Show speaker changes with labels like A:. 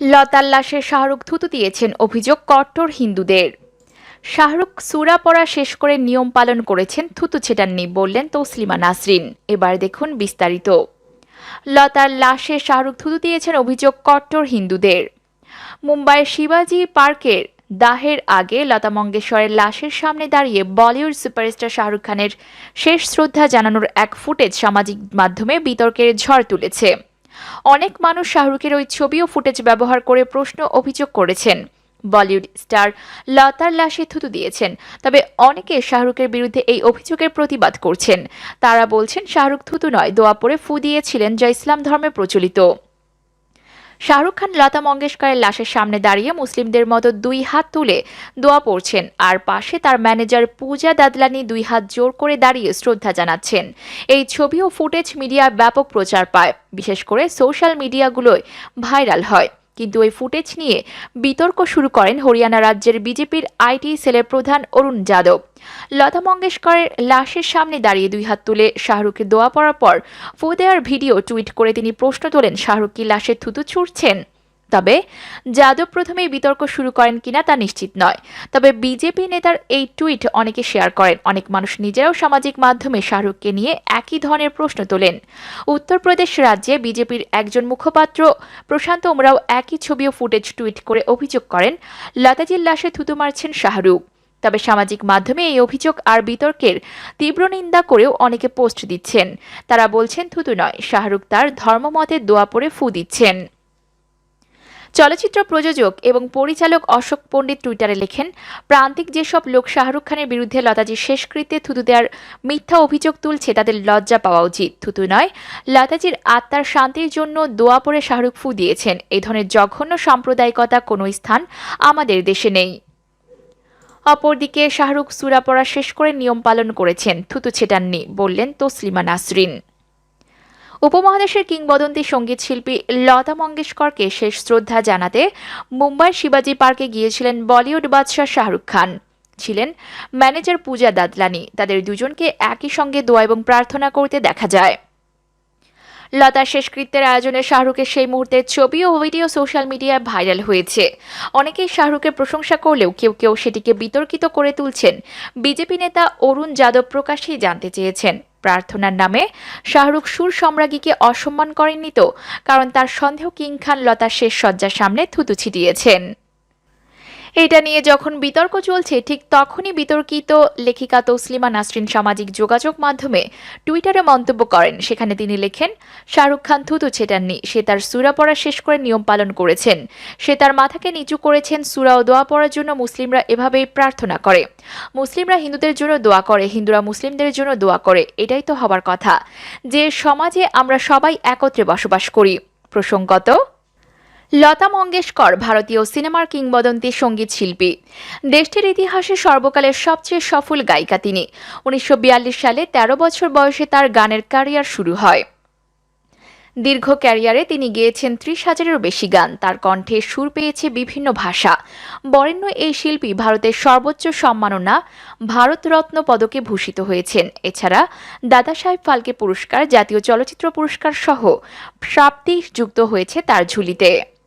A: লতার লাশে শাহরুখ থুতু দিয়েছেন অভিযোগ কট্টর হিন্দুদের। শাহরুখ সুরা পড়া শেষ করে নিয়ম পালন করেছেন, থুতু ছেটাননি বললেন তসলিমা নাসরিন। এবার দেখুন বিস্তারিত। লতার লাশে শাহরুখ থুতু দিয়েছেন অভিযোগ কট্টর হিন্দুদের। মুম্বাইয়ের শিবাজি পার্কের দাহের আগে লতা মঙ্গেশকরের লাশের সামনে দাঁড়িয়ে বলিউড সুপারস্টার শাহরুখ খানের শেষ শ্রদ্ধা জানানোর এক ফুটেজ সামাজিক মাধ্যমে বিতর্কের ঝড় তুলেছে। অনেক মানুষ শাহরুখের ওই ছবি ও ফুটেজ ব্যবহার করে প্রশ্ন অভিযোগ করেছেন। বলিউড স্টার লতার লাশে থুতু দিয়েছেন, তবে অনেকে শাহরুখের বিরুদ্ধে এই অভিযোগের প্রতিবাদ করছেন। তারা বলছেন, শাহরুখ থুতু নয়, দোয়া পরে ফু দিয়েছিলেন যা ইসলাম ধর্মে প্রচলিত। শাহরুখ খান, লতা মঙ্গেশকরের লাশের সামনে দাঁড়িয়ে মুসলিমদের মতো দুই হাত তুলে দোয়া পড়ছেন। আর পাশে তার ম্যানেজার পূজা দাদলানি দুই হাত জোর করে দাঁড়িয়ে শ্রদ্ধা জানাচ্ছেন। এই ছবি ও ফুটেজ মিডিয়ায় ব্যাপক প্রচার পায়। বিশেষ করে সোশ্যাল মিডিয়াগুলোয় ভাইরাল হয়। কিন্তু ওই ফুটেজ নিয়ে বিতর্ক শুরু করেন হরিয়ানা রাজ্যের বিজেপির আইটি সেলের প্রধান অরুণ যাদব। লতা মঙ্গেশকরের লাশের সামনে দাঁড়িয়ে দুই হাত তুলে শাহরুখের দোয়া পড়ার পর ফু দেওয়ার ভিডিও টুইট করে তিনি প্রশ্ন তোলেন, শাহরুখ কি লাশের থুতু ছুটছেন তবে যাদব প্রথমেই বিতর্ক শুরু করেন কিনা তা নিশ্চিত নয়। তবে বিজেপি নেতার এই টুইট অনেকে শেয়ার করেন। অনেক মানুষ নিজেরাও সামাজিক মাধ্যমে শাহরুখকে নিয়ে একই ধরনের প্রশ্ন তোলেন। উত্তরপ্রদেশ রাজ্যে বিজেপির একজন মুখপাত্র প্রশান্ত ওমরাও একই ছবি ও ফুটেজ টুইট করে অভিযোগ করেন, লতাজির লাশে থুতু মারছেন শাহরুখ। তবে সামাজিক মাধ্যমে এই অভিযোগ আর বিতর্কের তীব্র নিন্দা করেও অনেকে পোস্ট দিচ্ছেন। তারা বলছেন, থুতু নয়, শাহরুখ তার ধর্মমতের দোয়া পড়ে ফু দিচ্ছেন। চলচ্চিত্র প্রযোজক এবং পরিচালক অশোক পণ্ডিত টুইটারে লেখেন, প্রান্তিক যেসব লোক শাহরুখ খানের বিরুদ্ধে লতাজির শেষকৃত্যে থুতু দেওয়ার মিথ্যা অভিযোগ তুলছে, তাদের লজ্জা পাওয়া উচিত। থুতু নয়, লতাজির আত্মার শান্তির জন্য দোয়া পড়ে শাহরুখ ফু দিয়েছেন। এই ধরনের জঘন্য সাম্প্রদায়িকতা কোনো স্থান আমাদের দেশে নেই। অপরদিকে শাহরুখ সুরা পড়া শেষ করে নিয়ম পালন করেছেন, থুতু ছেটাননি, বললেন তসলিমা নাসরিন। উপমহাদেশের কিংবদন্তি সংগীত শিল্পী লতা মঙ্গেশকরকে শেষ শ্রদ্ধা জানাতে মুম্বাইয়ের শিবাজি পার্কে গিয়েছিলেন বলিউড বাদশাহ শাহরুখ খান। ছিলেন ম্যানেজার পূজা দাদলানি। তাদের দুজনকে একই সঙ্গে দোয়া এবং প্রার্থনা করতে দেখা যায়। লতার শেষকৃত্যের আয়োজনে শাহরুখের সেই মুহূর্তের ছবি ও ভিডিও সোশ্যাল মিডিয়ায় ভাইরাল হয়েছে। অনেকেই শাহরুখের প্রশংসা করলেও কেউ কেউ সেটিকে বিতর্কিত করে তুলছেন। বিজেপি নেতা অরুণ যাদব প্রকাশ্যেই জানতে চেয়েছেন। প্রার্থনার নামে শাহরুখ সুর সম্রাজ্ঞীকে অসম্মান করেননি তো, কারণ তার সন্দেহ কিং খান লতা শেষ শয্যার সামনে থুতু ছিটিয়েছেন। এটা নিয়ে যখন বিতর্ক চলছে, ঠিক তখনই বিতর্কিত লেখিকা তসলিমা নাসরিন সামাজিক যোগাযোগ মাধ্যমে টুইটারে মন্তব্য করেন। সেখানে তিনি লেখেন, শাহরুখ খান থুতু ছেটাননি, সে তার সুরা পড়া শেষ করে নিয়ম পালন করেছেন। সে তার মাথাকে নিচু করেছেন, সুরা ও দোয়া পড়ার জন্য মুসলিমরা এভাবেই প্রার্থনা করে। মুসলিমরা হিন্দুদের জন্য দোয়া করে, হিন্দুরা মুসলিমদের জন্য দোয়া করে, এটাই তো হবার কথা। যে সমাজে আমরা সবাই একত্রে বসবাস করি। প্রসঙ্গত লতা মঙ্গেশকর, ভারতীয় সিনেমার কিংবদন্তি সংগীত শিল্পী। দেশটির ইতিহাসে সর্বকালের সবচেয়ে সফল গায়িকা তিনি। উনিশশো বিয়াল্লিশ সালে ১৩ বছর বয়সে তার গানের ক্যারিয়ার শুরু হয়। দীর্ঘ ক্যারিয়ারে তিনি গেয়েছেন ত্রিশ হাজারেরও বেশি গান। তার কণ্ঠে সুর পেয়েছে বিভিন্ন ভাষা। বরেণ্য এই শিল্পী ভারতের সর্বোচ্চ সম্মাননা ভারতরত্ন পদকে ভূষিত হয়েছেন। এছাড়া দাদা সাহেব ফালকে পুরস্কার, জাতীয় চলচ্চিত্র পুরস্কার সহ প্রাপ্তি যুক্ত হয়েছে তার ঝুলিতে।